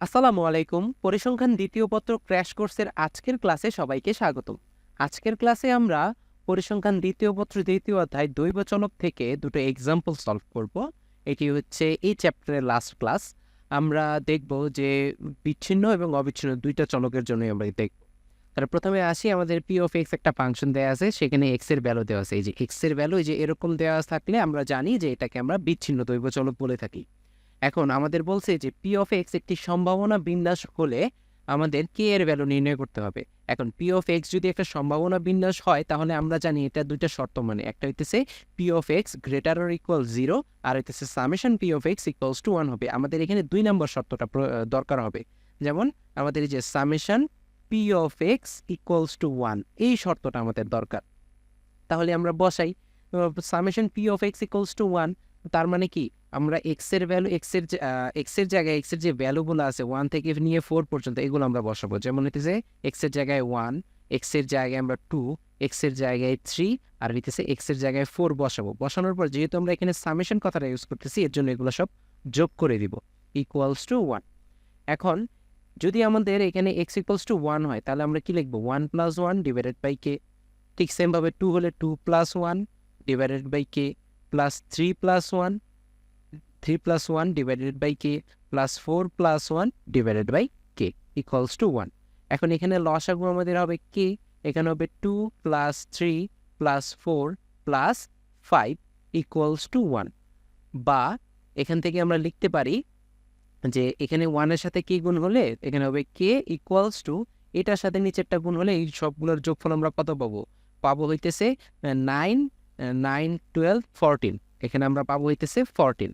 আসসালামু আলাইকুম। পরিসংখ্যান দ্বিতীয় পত্র ক্র্যাশ কোর্সের আজকের ক্লাসে সবাইকে স্বাগত আজকের ক্লাসে আমরা পরিসংখ্যান দ্বিতীয় পত্র দ্বিতীয় অধ্যায় দৈব চলক থেকে দুটো এক্সাম্পল সলভ করব। এটি হচ্ছে এই চ্যাপ্টারের লাস্ট ক্লাস আমরা দেখব যে বিচ্ছিন্ন এবং অবিচ্ছিন্ন দুইটা চলকের জন্যই আমরা দেখব। তাহলে প্রথমে আসি, আমাদের পি অফ এক্স একটা ফাংশন দেওয়া আছে, সেখানে এক্সের ভ্যালু দেওয়া আছে। এই যে এক্সের ভ্যালু যে এরকম দেওয়া থাকলে আমরা জানি যে এটাকে আমরা বিচ্ছিন্ন দৈব চলক বলে থাকি। এখন আমাদের বলছে যে পি অফ এক্স একটি সম্ভাবনা বিন্যাস হলে আমাদের কে এর ভ্যালু নির্ণয় করতে হবে। এখন পি অফ এক্স যদি একটা সম্ভাবনা বিন্যাস হয়, তাহলে আমরা জানি এটা দুইটা শর্ত মানে একটা হইতেছে P of X greater or equal zero আর হইতেছে summation P of X equals to one হবে। আমাদের এখানে দুই নম্বর শর্তটা দরকার হবে। যেমন আমাদের এই যে summation P of X equals to one এই শর্তটা আমাদের দরকার। তাহলে আমরা বসাই summation P of X equals to one তার মানে কি? আমরা এক্সের ভ্যালু এক্সের এক্সের জায়গায় এক্সের যে ভ্যালুগুলো আছে ওয়ান থেকে নিয়ে ফোর পর্যন্ত এগুলো আমরা বসাবো। যেমন হইতেছে এক্সের জায়গায় ওয়ান এক্সের জায়গায় আমরা টু এক্সের জায়গায় থ্রি আর হইতেছে এক্সের জায়গায় ফোর বসাবো। বসানোর পর যেহেতু আমরা এখানে সামেশন কথাটা ইউজ করতেছি, এর জন্য এগুলো সব যোগ করে দিব। ইকুয়ালস টু ওয়ান এখন, যদি আমাদের এখানে এক্স ইকুয়ালস টু ওয়ান হয়, তাহলে আমরা কি লিখব? One plus one divided by K ঠিক সেমভাবে টু হলে two plus one divided by K plus three plus one three plus one divided by K plus four plus one divided by K equals to one এখন এখানে লসাগু আমাদের হবে K এখানে হবে two plus three plus four plus five equals to one বা এখান থেকে আমরা লিখতে পারি যে এখানে ওয়ানের সাথে কি গুণ হলে এখানে হবে কে ইকুয়ালস টু এটার সাথে নিচেরটা গুণ হলে এই সবগুলোর যোগফল আমরা কত পাবো? পাবো হইতেছে নাইন নাইন টুয়েলভ ফোরটিন এখানে আমরা পাবো হইতেছে ফোরটিন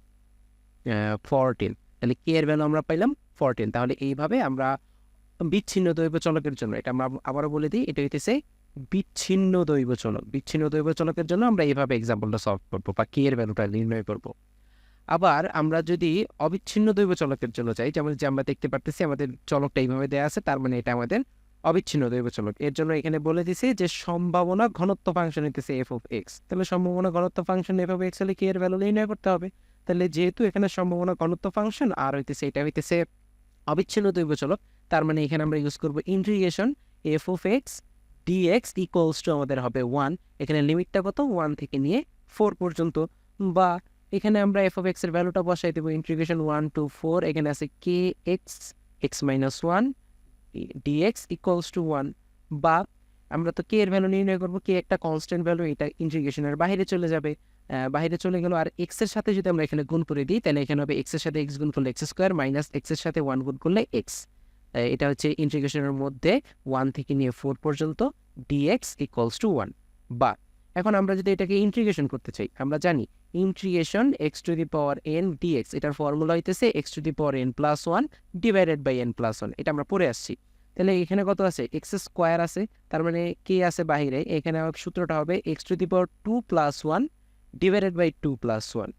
ফোরটিন তাহলে কে এর ভ্যালু আমরা পাইলাম ফোরটিন তাহলে এইভাবে আমরা বিচ্ছিন্ন দৈব চলকের জন্য, এটা আমরা আবারও বলে দিই, এটা হইতেছে বিচ্ছিন্ন দৈব চলক। বিচ্ছিন্ন দৈব চলকের জন্য আমরা এইভাবে এক্সাম্পলটা সলভ করব বা কে এর ভ্যালুটা নির্ণয় করব। আবার আমরা যদি অবিচ্ছিন্ন দৈব চলকের জন্য চাই, যেমন যে আমরা দেখতে পারতেছি আমাদের চলকটা এইভাবে দেওয়া আছে, তার মানে এটা আমাদের অবিচ্ছিন্ন দৈব চলক এর জন্য এখানে বলে দিছি যে সম্ভাবনা ঘনত্ব ফাংশন হইতেছে এফ অফ এক্স তাহলে সম্ভাবনা ঘনত্ব ফাংশন এফ অফ এক্স হলে কে এর ভ্যালু নির্ণয় করতে হবে? তাহলে যেহেতু এখানে সম্ভাবনা ঘনত্ব ফাংশন, আর হইতেছে এটা হইতেছে অবিচ্ছিন্ন দৈব চলক তার মানে এখানে আমরা ইউজ করব integration F of X DX equals to আমাদের হবে ওয়ান এখানে লিমিটটা কত? ওয়ান থেকে নিয়ে ফোর পর্যন্ত। বা এখানে আমরা এফ অফ এক্সের ভ্যালুটা বসাই দেবো ইন্টিগ্রেশন ওয়ান টু ফোর এখানে আছে K X X minus one DX equals to one বা আমরা তো কে এর ভ্যালু নির্ণয় করব কে একটা কনস্ট্যান্ট ভ্যালু এটা ইন্টিগ্রেশনের বাইরে চলে যাবে। বাইরে চলে গেল, আর এক্সের সাথে যদি আমরা এখানে গুণ করে দিই, তাহলে এখানে হবে এক্সের সাথে এক্স গুণ করলে এক্স স্কোয়ার মাইনাস এক্সের সাথে ওয়ান গুণ করলে এক্স এটা হচ্ছে ইন্টিগ্রেশনের মধ্যে ওয়ান থেকে নিয়ে ফোর পর্যন্ত ডিএক্স ইকুয়ালস টু ওয়ান বা এখন আমরা যদি এটাকে ইন্টিগ্রেশন করতে চাই, আমরা জানি integration X to the power N DX এটার ফর্মুলা হইতেছে X to the power N plus one divided by N plus one এটা আমরা পড়ে আসছি। তাহলে এখানে কত আছে? এক্স স্কোয়ার আছে। তার মানে কে আছে বাহিরে? এখানে সূত্রটা হবে X to the power two plus one divided by two plus one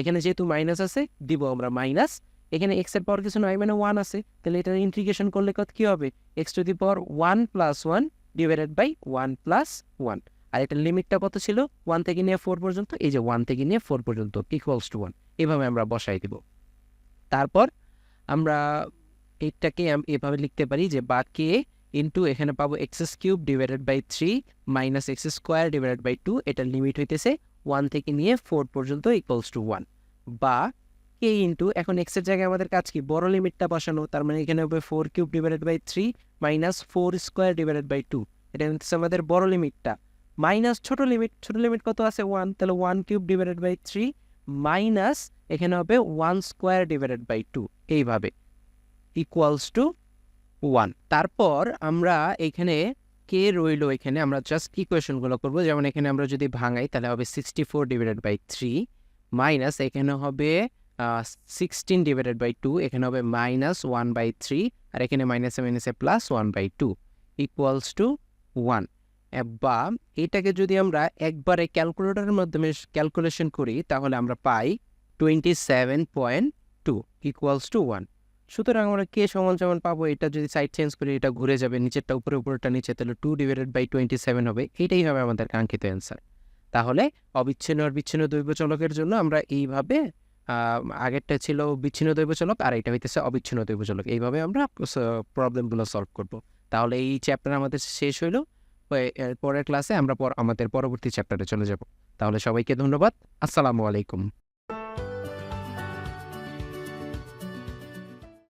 এখানে যেহেতু মাইনাস আছে, দিব আমরা মাইনাস এখানে এক্সের পাওয়ার কিছু নয় মানে ওয়ান আছে। তাহলে এটা ইন্ট্রিগেশন করলে কত কি হবে? X to the power one plus one divided by one plus one আর এটার লিমিটটা কত ছিল? ওয়ান থেকে নিয়ে ফোর পর্যন্ত। এই যে ওয়ান থেকে নিয়ে ফোর পর্যন্ত ইকুয়ালস টু ওয়ান এভাবে আমরা বসাই দিব। তারপর আমরা এইটাকে এভাবে লিখতে পারি যে বা কে ইন্টু এখানে পাবো X cube divided by three minus X square divided by two এটার লিমিট হইতেছে ওয়ান থেকে নিয়ে ফোর পর্যন্ত ইকুয়ালস টু ওয়ান বা কে ইন্টু এখন এক্সের জায়গায় আমাদের কাজ কি? বড় লিমিটটা বসানো, তার মানে এখানে হবে four cube divided by three minus four square divided by two এটা হচ্ছে আমাদের বড় লিমিটটা। মাইনাস ছোট লিমিট ছোট লিমিট কত আছে? ওয়ান তাহলে one cube divided by three minus এখানে হবে one square divided by two এইভাবে। ইকুয়ালস টু ওয়ান তারপর আমরা এখানে কে রইল এখানে? আমরা জাস্ট ইকুয়েশনগুলো করব। যেমন এখানে আমরা যদি ভাঙাই, তাহলে হবে sixty four divided by three minus এখানে হবে সিক্সটিন ডিভাইডেড বাই টু এখানে হবে মাইনাস ওয়ান বাই থ্রি আর এখানে মাইনাসে মাইনাসে plus one by two equals to one বা এটাকে যদি আমরা একবারে ক্যালকুলেটরের মাধ্যমে ক্যালকুলেশন করি, তাহলে আমরা পাই twenty seven point two equals to one সুতরাং আমরা কে সমান সমান পাবো? এটা যদি সাইড চেঞ্জ করি, এটা ঘুরে যাবে, নিচেরটা উপরে উপরেরটা, নিচে, তাহলে two divided by twenty seven হবে। এটাই হবে আমাদের কাঙ্ক্ষিত অ্যান্সার তাহলে অবিচ্ছিন্ন আর বিচ্ছিন্ন দৈব চলকের জন্য আমরা এইভাবে আগেরটা ছিল বিচ্ছিন্ন দৈবচলক আর এটা হইতেছে অবিচ্ছিন্ন দৈবচলক এইভাবে আমরা প্রবলেমগুলো সলভ করব। তাহলে এই চ্যাপ্টার আমাদের শেষ হইল। পরের ক্লাসে আমরা আমাদের পরবর্তী চ্যাপ্টারে চলে যাব। তাহলে সবাইকে ধন্যবাদ। আসসালামু আলাইকুম।